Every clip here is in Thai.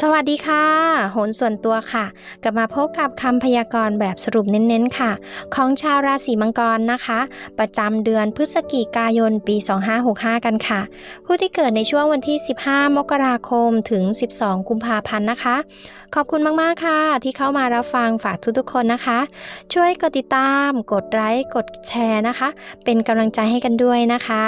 สวัสดีค่ะ โหนส่วนตัวค่ะ กลับมาพบกับคำพยากรณ์แบบสรุปเน้นๆค่ะ ของชาวราศีมังกรนะคะ ประจำเดือนพฤศจิกายนปี 2565 กันค่ะ ผู้ที่เกิดในช่วงวันที่ 15 มกราคมถึง 12 กุมภาพันธ์นะคะ ขอบคุณมากๆค่ะ ที่เข้ามารับฟังฝากทุกๆคนนะคะ ช่วยกดติดตาม กดไลค์กดแชร์นะคะ เป็นกำลังใจให้กันด้วยนะคะ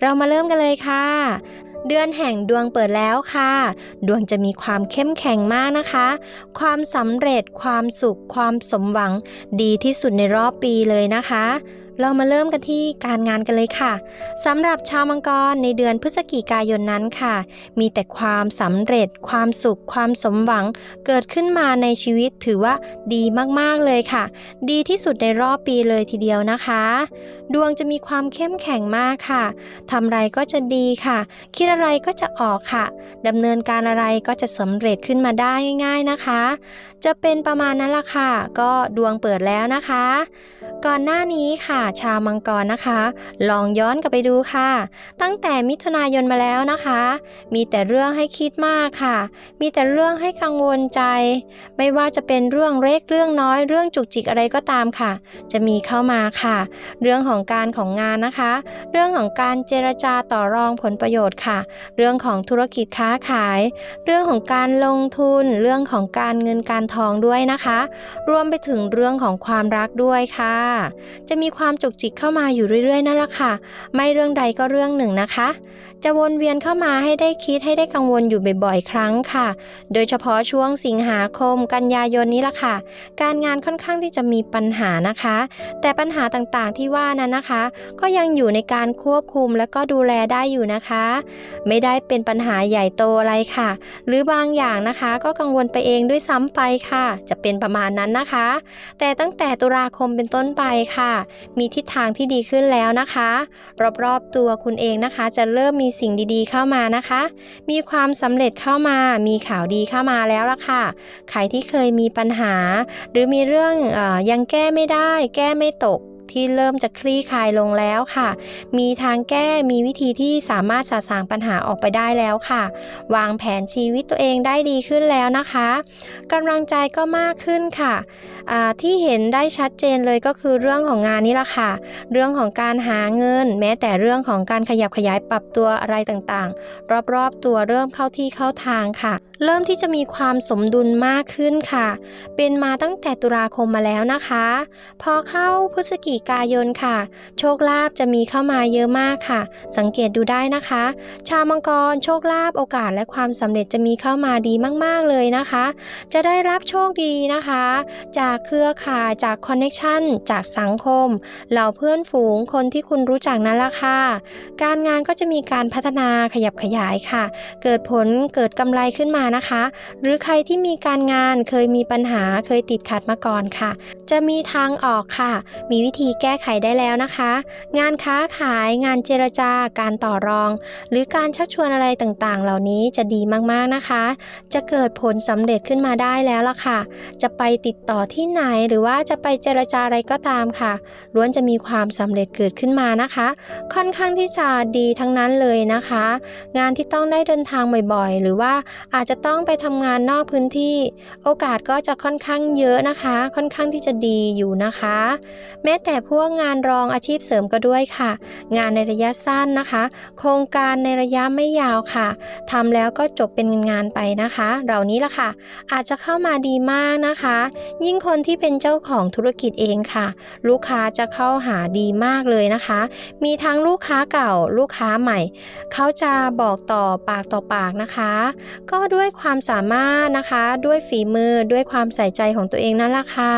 เรามาเริ่มกันเลยค่ะ เดือนแห่งดวงเปิดแล้วค่ะ ดวงจะมีความเข้มแข็งมากนะคะ ความสำเร็จความสุขความสมหวังดีที่สุดในรอบปีเลยนะคะ เรามาเริ่มกันที่การงานกันเลยค่ะสำหรับชาวมังกรในเดือนพฤศจิกายนนั้นค่ะ มีแต่ความสำเร็จ ความสุข ความสมหวัง เกิดขึ้นมาในชีวิตถือว่าดีมากๆเลยค่ะ ดีที่สุดในรอบปีเลยทีเดียวนะคะ ดวงจะมีความเข้มแข็งมากค่ะทำอะไรก็จะดีค่ะ คิดอะไรก็จะออกค่ะดำเนินการอะไรก็จะสำเร็จขึ้นมาได้ง่าย ๆนะคะ จะเป็นประมาณนั้นละค่ะ ก็ดวงเปิดแล้วนะคะ ก่อนหน้านี้ค่ะ ชาวมังกรนะคะ ลองย้อนกลับไปดูค่ะ ตั้งแต่มิถุนายนมาแล้วนะคะ มีแต่เรื่องให้คิดมากค่ะ มีแต่เรื่องให้กังวลใจ ไม่ว่าจะเป็นเรื่องเล็กเรื่องน้อยเรื่องจุกจิกอะไรก็ตามค่ะ จะมีเข้ามาค่ะ เรื่องของการของงานนะคะ เรื่องของการเจรจาต่อรองผลประโยชน์ค่ะ เรื่องของธุรกิจค้าขาย เรื่องของการลงทุน เรื่องของการเงินการทองด้วยนะคะ รวมไปถึงเรื่องของความรักด้วยค่ะจะมีความจุกจิกเข้ามาอยู่เรื่อยๆนั่นแหละค่ะ ไม่เรื่องใดก็เรื่องหนึ่งนะคะ จะวนเวียนเข้ามาให้ได้คิดให้ได้กังวลอยู่บ่อยๆ ครั้งค่ะ โดยเฉพาะช่วงสิงหาคมกันยายนนี้ละค่ะ การงานค่อนข้างที่จะมีปัญหานะคะ แต่ปัญหาต่างๆที่ว่านั้นนะคะ ก็ยังอยู่ในการควบคุมและก็ดูแลได้อยู่นะคะ ไม่ได้เป็นปัญหาใหญ่โตอะไรค่ะ หรือบางอย่างนะคะก็กังวลไปเองด้วยซ้ำไปค่ะ จะเป็นประมาณนั้นนะคะ แต่ตั้งแต่ตุลาคมเป็นต้นไปค่ะ มีทิศทางที่ดีขึ้นแล้วนะคะ รอบๆตัวคุณเองนะคะ จะเริ่มมีสิ่งดีๆ เข้ามานะคะ มีความสำเร็จเข้ามา มีข่าวดีเข้ามาแล้วล่ะค่ะ ใครที่เคยมีปัญหา หรือมีเรื่องออยังแก้ไม่ได้ แก้ไม่ตก ที่เริ่มจะคลี่คลายลงแล้วค่ะ มีทางแก้มีวิธีที่สามารถสะสางปัญหาออกไปได้แล้วค่ะ วางแผนชีวิตตัวเองได้ดีขึ้นแล้วนะคะกำลังใจก็มากขึ้นค่ะที่เห็นได้ชัดเจนเลยก็คือเรื่องของงานนี่แหละค่ะ เรื่องของการหาเงิน แม้แต่เรื่องของการขยับขยายปรับตัวอะไรต่างๆ รอบๆตัวเริ่มเข้าที่เข้าทางค่ะ เริ่มที่จะมีความสมดุลมากขึ้นค่ะ เป็นมาตั้งแต่ตุลาคมมาแล้วนะคะ พอเข้าพฤศจิกายนค่ะ โชคลาภจะมีเข้ามาเยอะมากค่ะ สังเกตดูได้นะคะ ชาวมังกรโชคลาภโอกาสและความสำเร็จจะมีเข้ามาดีมากๆเลยนะคะ จะได้รับโชคดีนะคะ จากเครือข่ายจากคอนเน็ชันจากสังคมเหล่าเพื่อนฝูงคนที่คุณรู้จักนั่นละค่ะ การงานก็จะมีการพัฒนาขยับขยายค่ะ เกิดผลเกิดกำไรขึ้นมานะคะ หรือใครที่มีการงานเคยมีปัญหาเคยติดขัดมาก่อนค่ะจะมีทางออกค่ะ มีวิธีแก้ไขได้แล้วนะคะ งานค้าขายงานเจรจาการต่อรอง หรือการชักชวนอะไรต่างๆ เหล่านี้จะดีมากๆนะคะ จะเกิดผลสำเร็จขึ้นมาได้แล้วล่ะค่ะ จะไปติดต่อที่ไหนหรือว่าจะไปเจรจาอะไรก็ตามค่ะล้วนจะมีความสำเร็จเกิดขึ้นมานะคะ ค่อนข้างที่จะดีทั้งนั้นเลยนะคะ งานที่ต้องได้เดินทางบ่อยๆ หรือว่าอาจจะต้องไปทำงานนอกพื้นที่ โอกาสก็จะค่อนข้างเยอะนะคะ ค่อนข้างที่จะดีอยู่นะคะ แม้แต่พวกงานรองอาชีพเสริมก็ด้วยค่ะ งานในระยะสั้นนะคะ โครงการในระยะไม่ยาวค่ะทำแล้วก็จบเป็นงานไปนะคะ เหล่านี้ล่ะค่ะ อาจจะเข้ามาดีมากนะคะ ยิ่งคนที่เป็นเจ้าของธุรกิจเองค่ะ ลูกค้าจะเข้าหาดีมากเลยนะคะ มีทั้งลูกค้าเก่าลูกค้าใหม่ เขาจะบอกต่อปากต่อปากนะคะ ก็ด้วยความสามารถนะคะ ด้วยฝีมือด้วยความใส่ใจของตัวเองนั่นแหละค่ะ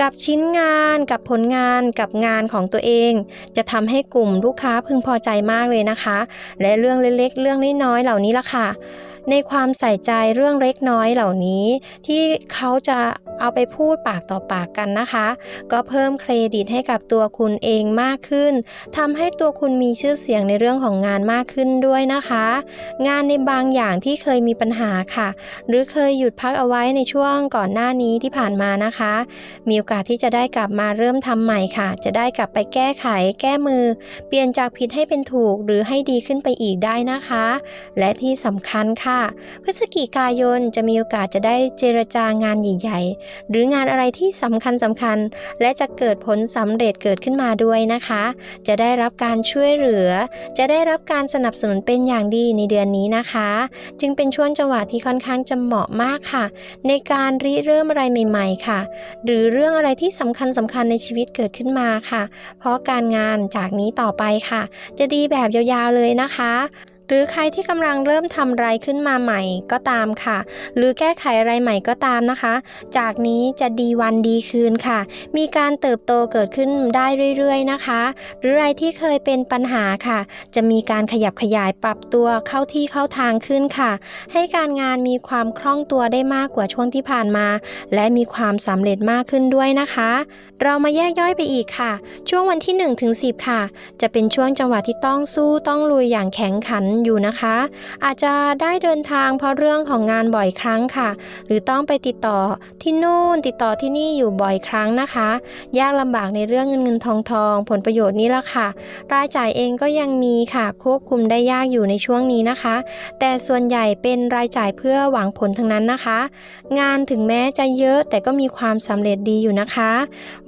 กับชิ้นงานกับผลงานกับงานของตัวเอง จะทำให้กลุ่มลูกค้าพึงพอใจมากเลยนะคะ และเรื่องเล็กๆ เรื่องน้อยๆเหล่านี้ละค่ะ ในความใส่ใจเรื่องเล็กน้อยเหล่านี้ ที่เขาจะเอาไปพูดปากต่อปากกันนะคะ ก็เพิ่มเครดิตให้กับตัวคุณเองมากขึ้นทำให้ตัวคุณมีชื่อเสียงในเรื่องของงานมากขึ้นด้วยนะคะ งานในบางอย่างที่เคยมีปัญหาค่ะ หรือเคยหยุดพักเอาไว้ในช่วงก่อนหน้านี้ที่ผ่านมานะคะ มีโอกาสที่จะได้กลับมาเริ่มทำใหม่ค่ะ จะได้กลับไปแก้ไข แก้มือ เปลี่ยนจากผิดให้เป็นถูกหรือให้ดีขึ้นไปอีกได้นะคะ และที่สำคัญค่ะพฤศจิกายนจะมีโอกาสจะได้เจรจางานใหญ่ๆ หรืองานอะไรที่สำคัญสำคัญ และจะเกิดผลสำเร็จเกิดขึ้นมาด้วยนะคะ จะได้รับการช่วยเหลือ จะได้รับการสนับสนุนเป็นอย่างดีในเดือนนี้นะคะ จึงเป็นช่วงจังหวะที่ค่อนข้างจะเหมาะมากค่ะ ในการริเริ่มอะไรใหม่ๆค่ะ หรือเรื่องอะไรที่สำคัญสำคัญในชีวิตเกิดขึ้นมาค่ะ เพราะการงานจากนี้ต่อไปค่ะ จะดีแบบยาวๆเลยนะคะ หรือใครที่กำลังเริ่มทำไรขึ้นมาใหม่ก็ตามค่ะ หรือแก้ไขอะไรใหม่ก็ตามนะคะ จากนี้จะดีวันดีคืนค่ะ มีการเติบโตเกิดขึ้นได้เรื่อยๆนะคะ หรืออะไรที่เคยเป็นปัญหาค่ะ จะมีการขยับขยายปรับตัวเข้าที่เข้าทางขึ้นค่ะ ให้การงานมีความคล่องตัวได้มากกว่าช่วงที่ผ่านมา และมีความสำเร็จมากขึ้นด้วยนะคะ เรามาแยกย่อยไปอีกค่ะ ช่วงวันที่1ถึง10 ค่ะ จะเป็นช่วงจังหวะที่ต้องสู้ต้องลุยอย่างแข็งขันอยู่นะคะ อาจจะได้เดินทางเพราะเรื่องของงานบ่อยครั้งค่ะ หรือต้องไปติดต่อที่นู่นติดต่อที่นี่อยู่บ่อยครั้งนะคะ ยากลำบากในเรื่องเงินเงินทองทองผลประโยชน์นี่ละค่ะ รายจ่ายเองก็ยังมีค่ะควบคุมได้ยากอยู่ในช่วงนี้นะคะ แต่ส่วนใหญ่เป็นรายจ่ายเพื่อหวังผลทั้งนั้นนะคะ งานถึงแม้จะเยอะแต่ก็มีความสำเร็จดีอยู่นะคะ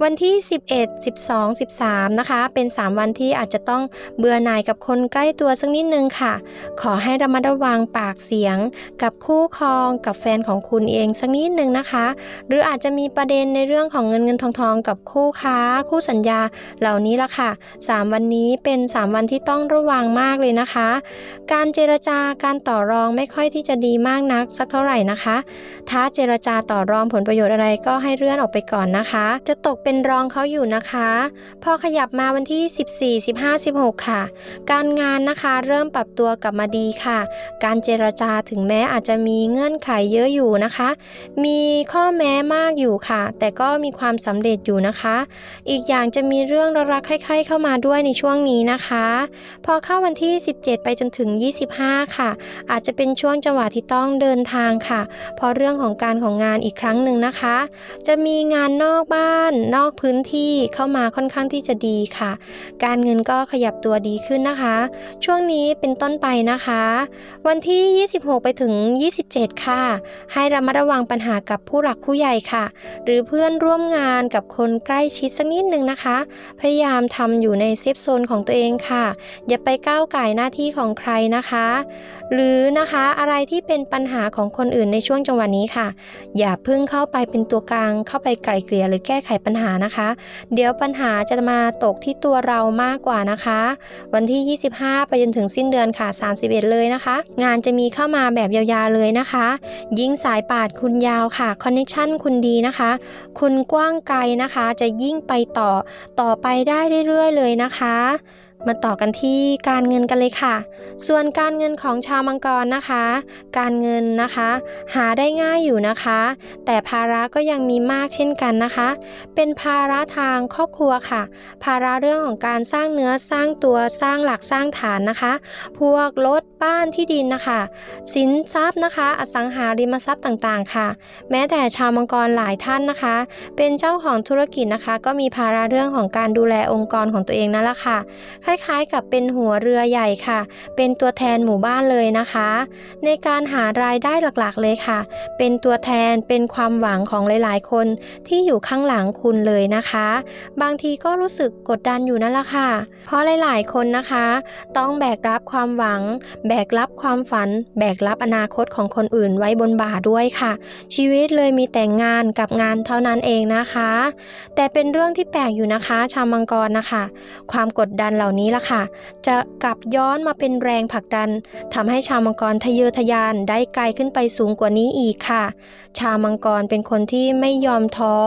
วันที่ 11 12 13 นะคะ เป็น 3 วันที่อาจจะต้องเบื่อหน่ายกับคนใกล้ตัวสักนิดนึงค่ะขอให้ระมัดระวังปากเสียง กับคู่ครองกับแฟนของคุณเองสักนิดนึงนะคะ หรืออาจจะมีประเด็นในเรื่องของเงินเงินทองทองกับคู่ค้า คู่สัญญาเหล่านี้ละค่ะ 3 วันนี้เป็น 3 วันที่ต้องระวังมากเลยนะคะ การเจรจาการต่อรองไม่ค่อยที่จะดีมากนักสักเท่าไหร่นะคะ ถ้าเจรจาต่อรองผลประโยชน์อะไรก็ให้เลื่อนออกไปก่อนนะคะ จะตกเป็นรองเขาอยู่นะคะ พอขยับมาวันที่ 14 15 16 ค่ะ การงานนะคะเริ่มปรับตัวกลับมาดีค่ะ การเจรจาถึงแม้อาจจะมีเงื่อนไขเยอะอยู่นะคะ มีข้อแม้มากอยู่ค่ะ แต่ก็มีความสำเร็จอยู่นะคะ อีกอย่างจะมีเรื่องรักๆใคร่ๆเข้ามาด้วยในช่วงนี้นะคะ พอเข้าวันที่ 17 ไปจนถึง 25 ค่ะ อาจจะเป็นช่วงจังหวะที่ต้องเดินทางค่ะ เพราะเรื่องของการของงานอีกครั้งหนึ่งนะคะ จะมีงานนอกบ้าน นอกพื้นที่เข้ามาค่อนข้างที่จะดีค่ะ การเงินก็ขยับตัวดีขึ้นนะคะ ช่วงนี้เป็นต้นไปนะคะ วันที่ 26 ไปถึง 27 ค่ะ ให้ระมัดระวังปัญหากับผู้หลักผู้ใหญ่ค่ะ หรือเพื่อนร่วมงานกับคนใกล้ชิดสักนิดนึงนะคะ พยายามทำอยู่ในเซฟโซนของตัวเองค่ะ อย่าไปก้าวไก่หน้าที่ของใครนะคะ หรือนะคะอะไรที่เป็นปัญหาของคนอื่นในช่วงจังหวะนี้ค่ะ อย่าเพิ่งเข้าไปเป็นตัวกลางเข้าไปไกล่เกลี่ยหรือแก้ไขปัญหานะคะ เดี๋ยวปัญหาจะมาตกที่ตัวเรามากกว่านะคะ วันที่ 25 ไปจนถึงสิ้นเดือนค่ะ31 เลยนะคะ งานจะมีเข้ามาแบบยาวๆเลยนะคะ ยิ่งสายปาดคุณยาวค่ะคอนเนคชั่นคุณดีนะคะ คุณกว้างไกลนะคะ จะยิ่งไปต่อต่อไปได้เรื่อยๆเลยนะคะ มาต่อกันที่การเงินกันเลยค่ะ ส่วนการเงินของชาวมังกรนะคะ การเงินนะคะ หาได้ง่ายอยู่นะคะ แต่ภาระก็ยังมีมากเช่นกันนะคะ เป็นภาระทางครอบครัวค่ะ ภาระเรื่องของการสร้างเนื้อสร้างตัวสร้างหลักสร้างฐานนะคะ พวกรถบ้านที่ดินนะคะ สินทรัพย์นะคะ อสังหาริมทรัพย์ต่างๆ ค่ะ แม้แต่ชาวมังกรหลายท่านนะคะ เป็นเจ้าของธุรกิจนะคะ ก็มีภาระเรื่องของการดูแลองค์กรของตัวเองนั่นแหละค่ะคล้ายๆ กับเป็นหัวเรือใหญ่ค่ะ เป็นตัวแทนหมู่บ้านเลยนะคะ ในการหารายได้หลักๆเลยค่ะ เป็นตัวแทนเป็นความหวังของหลายๆ คนที่อยู่ข้างหลังคุณเลยนะคะ บางทีก็รู้สึกกดดันอยู่นั่นแหละค่ะ เพราะหลายๆ คนนะคะ ต้องแบกรับความหวัง แบกรับความฝัน แบกรับอนาคตของคนอื่นไว้บนบ่าด้วยค่ะ ชีวิตเลยมีแต่งานกับงานเท่านั้นเองนะคะ แต่เป็นเรื่องที่แปลกอยู่นะคะ ชาวมังกรนะคะ ความกดดันเหล่านี้ล่ะค่ะ จะกลับย้อนมาเป็นแรงผลักดันทำให้ชาวมังกรทะเยอทะยานได้ไกลขึ้นไปสูงกว่านี้อีกค่ะ ชาวมังกรเป็นคนที่ไม่ยอมท้อ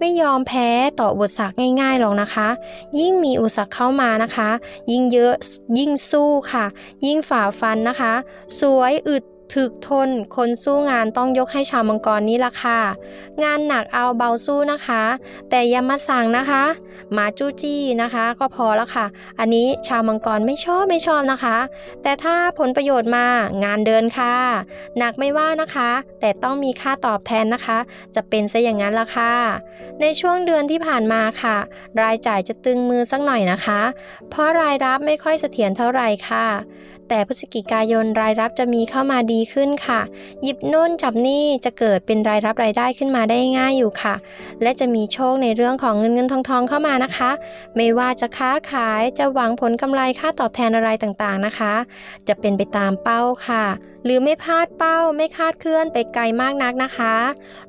ไม่ยอมแพ้ต่ออุปสรรคง่ายๆหรอกนะคะ ยิ่งมีอุปสรรคเข้ามานะคะ ยิ่งเยอะยิ่งสู้ค่ะ ยิ่งฝ่าฟันนะคะ สวยอึด ถึกทน คนสู้งานต้องยกให้ชาวมังกรนี้ละค่ะ งานหนักเอาเบาสู้นะคะ แต่อย่ามาสั่งนะคะ หมาจู้จี้นะคะ ก็พอแล้วค่ะ อันนี้ชาวมังกรไม่ชอบไม่ชอบนะคะ แต่ถ้าผลประโยชน์มางานเดินค่ะ หนักไม่ว่านะคะ แต่ต้องมีค่าตอบแทนนะคะ จะเป็นซะอย่างนั้นละค่ะ ในช่วงเดือนที่ผ่านมาค่ะ รายจ่ายจะตึงมือสักหน่อยนะคะ เพราะรายรับไม่ค่อยเสถียรเท่าไหร่ค่ะ แต่พฤศจิกายนรายรับจะมีเข้ามาดีขึ้นค่ะ หยิบนู่นจับนี่จะเกิดเป็นรายรับรายได้ขึ้นมาได้ง่ายอยู่ค่ะ และจะมีโชคในเรื่องของเงินเงินทองทองเข้ามานะคะ ไม่ว่าจะค้าขายจะหวังผลกำไรค่าตอบแทนอะไรต่างๆนะคะ จะเป็นไปตามเป้าค่ะ หรือไม่พลาดเป้าไม่คาดเคลื่อนไปไกลมากนักนะคะ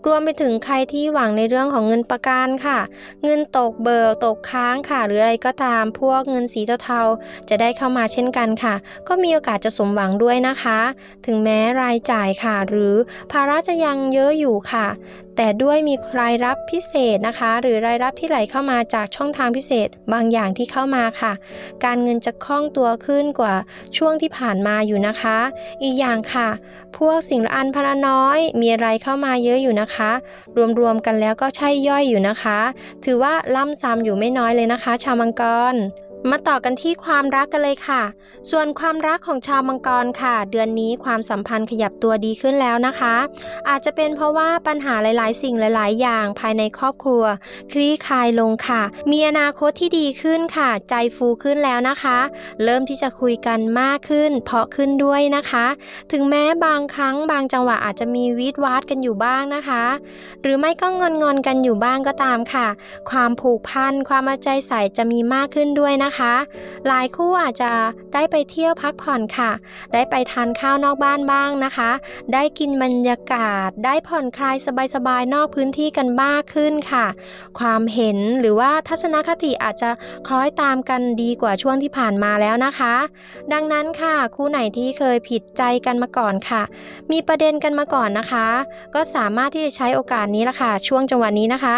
รวมไปถึงใครที่หวังในเรื่องของเงินประกันค่ะ เงินตกเบิกตกค้างค่ะ หรืออะไรก็ตามพวกเงินสีเทาๆจะได้เข้ามาเช่นกันค่ะ ก็มีโอกาสจะสมหวังด้วยนะคะ ถึงแม้รายจ่ายค่ะ หรือภาระจะยังเยอะอยู่ค่ะแต่ด้วยมีรายรับพิเศษนะคะ หรือรายรับที่ไหลเข้ามาจากช่องทางพิเศษบางอย่างที่เข้ามาค่ะ การเงินจะคล่องตัวขึ้นกว่าช่วงที่ผ่านมาอยู่นะคะ อีกอย่างค่ะ พวกสิ่งละอันพละน้อย มีอะไรเข้ามาเยอะอยู่นะคะ รวมๆกันแล้วก็ใช่ย่อยอยู่นะคะ ถือว่าล่ำซ้ำอยู่ไม่น้อยเลยนะคะ ชาวมังกร มาต่อกันที่ความรักกันเลยค่ะ ส่วนความรักของชาวมังกรค่ะ เดือนนี้ความสัมพันธ์ขยับตัวดีขึ้นแล้วนะคะ อาจจะเป็นเพราะว่าปัญหาหลาย ๆ สิ่งหลาย ๆ อย่างภายในครอบครัว คลี่คลายลงค่ะ มีอนาคตที่ดีขึ้นค่ะ ใจฟูขึ้นแล้วนะคะ เริ่มที่จะคุยกันมากขึ้น เพาะขึ้นด้วยนะคะ ถึงแม้บางครั้งบางจังหวะอาจจะมีวิดวาดกันอยู่บ้างนะคะ หรือไม่ก็งอนงอนกันอยู่บ้างก็ตามค่ะ ความผูกพันความเอาใจใส่จะมีมากขึ้นด้วยนะคะหลายคู่อาจจะได้ไปเที่ยวพักผ่อนค่ะ ได้ไปทานข้าวนอกบ้านบ้างนะคะ ได้กินบรรยากาศ ได้ผ่อนคลายสบายๆนอกพื้นที่กันมากขึ้นค่ะ ความเห็นหรือว่าทัศนคติอาจจะคล้อยตามกันดีกว่าช่วงที่ผ่านมาแล้วนะคะ ดังนั้นค่ะ คู่ไหนที่เคยผิดใจกันมาก่อนค่ะ มีประเด็นกันมาก่อนนะคะ ก็สามารถที่จะใช้โอกาสนี้ละค่ะ ช่วงจังหวะนี้นะคะ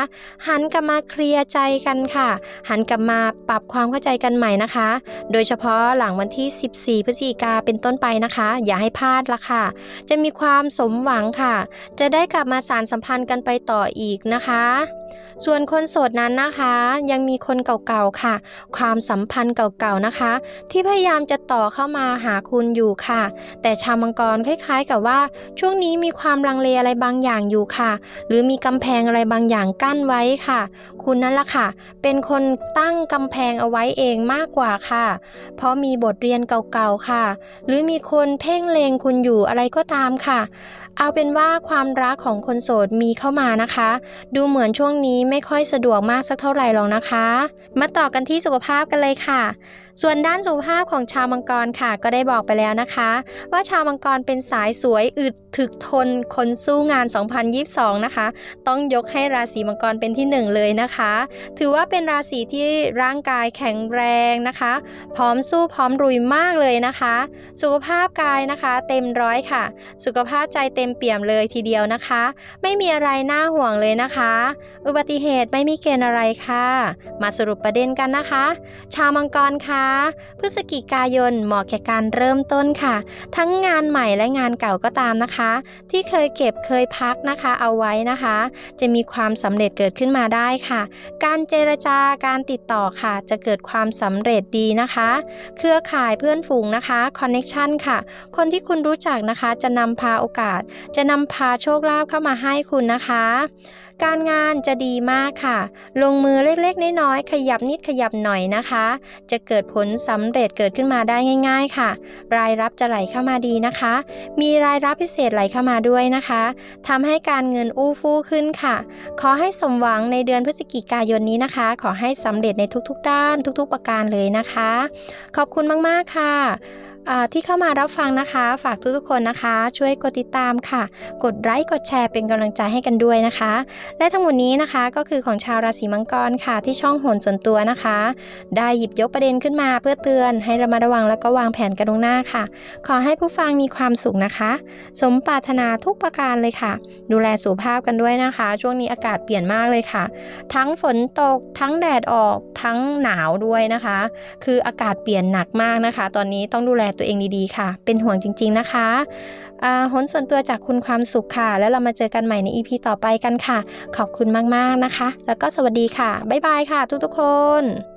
หันกลับมาเคลียร์ใจกันค่ะ หันกลับมาปรับความเข้าใจกันใหม่นะคะ โดยเฉพาะหลังวันที่ 14 พฤศจิกาเป็นต้นไปนะคะ อย่าให้พลาดละค่ะ จะมีความสมหวังค่ะ จะได้กลับมาสารสัมพันธ์กันไปต่ออีกนะคะส่วนคนโสดนั้นนะคะยังมีคนเก่าๆค่ะ ความสัมพันธ์เก่าๆนะคะ ที่พยายามจะต่อเข้ามาหาคุณอยู่ค่ะ แต่ชาวมังกรคล้าย ๆ กับว่า ช่วงนี้มีความลังเลอะไรบางอย่างอยู่ค่ะ หรือมีกำแพงอะไรบางอย่างกั้นไว้ค่ะ คุณนั่นละค่ะ เป็นคนตั้งกำแพงเอาไว้เองมากกว่าค่ะ เพราะมีบทเรียนเก่าๆค่ะ หรือมีคนเพ่งเลงคุณอยู่อะไรก็ตามค่ะ เอาเป็นว่าความรักของคนโสดมีเข้ามานะคะ ดูเหมือนช่วงนี้ไม่ค่อยสะดวกมากสักเท่าไหร่หรอกนะคะ มาต่อกันที่สุขภาพกันเลยค่ะ ส่วนด้านสุขภาพของชาวมังกรค่ะก็ได้บอกไปแล้วนะคะ ว่าชาวมังกรเป็นสายสวยอึดถึกทนคนสู้งาน 2022 นะคะ ต้องยกให้ราศีมังกรเป็นที่หนึ่งเลยนะคะ ถือว่าเป็นราศีที่ร่างกายแข็งแรงนะคะ พร้อมสู้พร้อมรุยมากเลยนะคะ สุขภาพกายนะคะ เต็มร้อยค่ะ สุขภาพใจเต็มเปี่ยมเลยทีเดียวนะคะ ไม่มีอะไรน่าห่วงเลยนะคะ อุบัติเหตุไม่มีเกณฑ์อะไรค่ะ มาสรุปประเด็นกันนะคะ ชาวมังกรค่ะพฤศจิกายนเหมาะแก่การเริ่มต้นค่ะ ทั้งงานใหม่และงานเก่าก็ตามนะคะ ที่เคยเก็บเคยพักนะคะ เอาไว้นะคะ จะมีความสำเร็จเกิดขึ้นมาได้ค่ะ การเจรจาการติดต่อค่ะ จะเกิดความสำเร็จดีนะคะ เครือข่ายเพื่อนฝูงนะคะคอนเน็ชันค่ะ คนที่คุณรู้จักนะคะจะนำพาโอกาส จะนำพาโชคลาภเข้ามาให้คุณนะคะการงานจะดีมากค่ะ ลงมือเล็กๆ น้อยๆ ขยับนิดขยับหน่อยนะคะ จะเกิดผลสำเร็จเกิดขึ้นมาได้ง่าย ๆ ค่ะ รายรับจะไหลเข้ามาดีนะคะ มีรายรับพิเศษไหลเข้ามาด้วยนะคะทำให้การเงินอู้ฟู่ขึ้นค่ะ ขอให้สมหวังในเดือนพฤศจิกายนนี้นะคะ ขอให้สำเร็จในทุกๆ ด้านทุก ๆ ประการเลยนะคะ ขอบคุณมากๆค่ะ ที่เข้ามารับฟังนะคะ ฝากทุกๆคนนะคะ ช่วยกดติดตามค่ะ กดไลค์กดแชร์เป็นกำลังใจให้กันด้วยนะคะ และทั้งหมดนี้นะคะก็คือของชาวราศีมังกรค่ะ ที่ช่องโหนส่วนตัวนะคะ ได้หยิบยกประเด็นขึ้นมาเพื่อเตือน ให้ระมัดระวังแล้วก็วางแผนกันล่วงหน้าค่ะ ขอให้ผู้ฟังมีความสุขนะคะ สมปรารถนาทุกประการเลยค่ะ ดูแลสุขภาพกันด้วยนะคะ ช่วงนี้อากาศเปลี่ยนมากเลยค่ะ ทั้งฝนตกทั้งแดดออกทั้งหนาวด้วยนะคะ คืออากาศเปลี่ยนหนักมากนะคะ ตอนนี้ต้องดูแลตัวเองดีๆค่ะ เป็นห่วงจริง ๆนะคะหนส่วนตัวจากคุณความสุขค่ะ แล้วเรามาเจอกันใหม่ใน EP ต่อไปกันค่ะ ขอบคุณมากๆนะคะ แล้วก็สวัสดีค่ะ บ๊ายบายค่ะ ทุกๆคน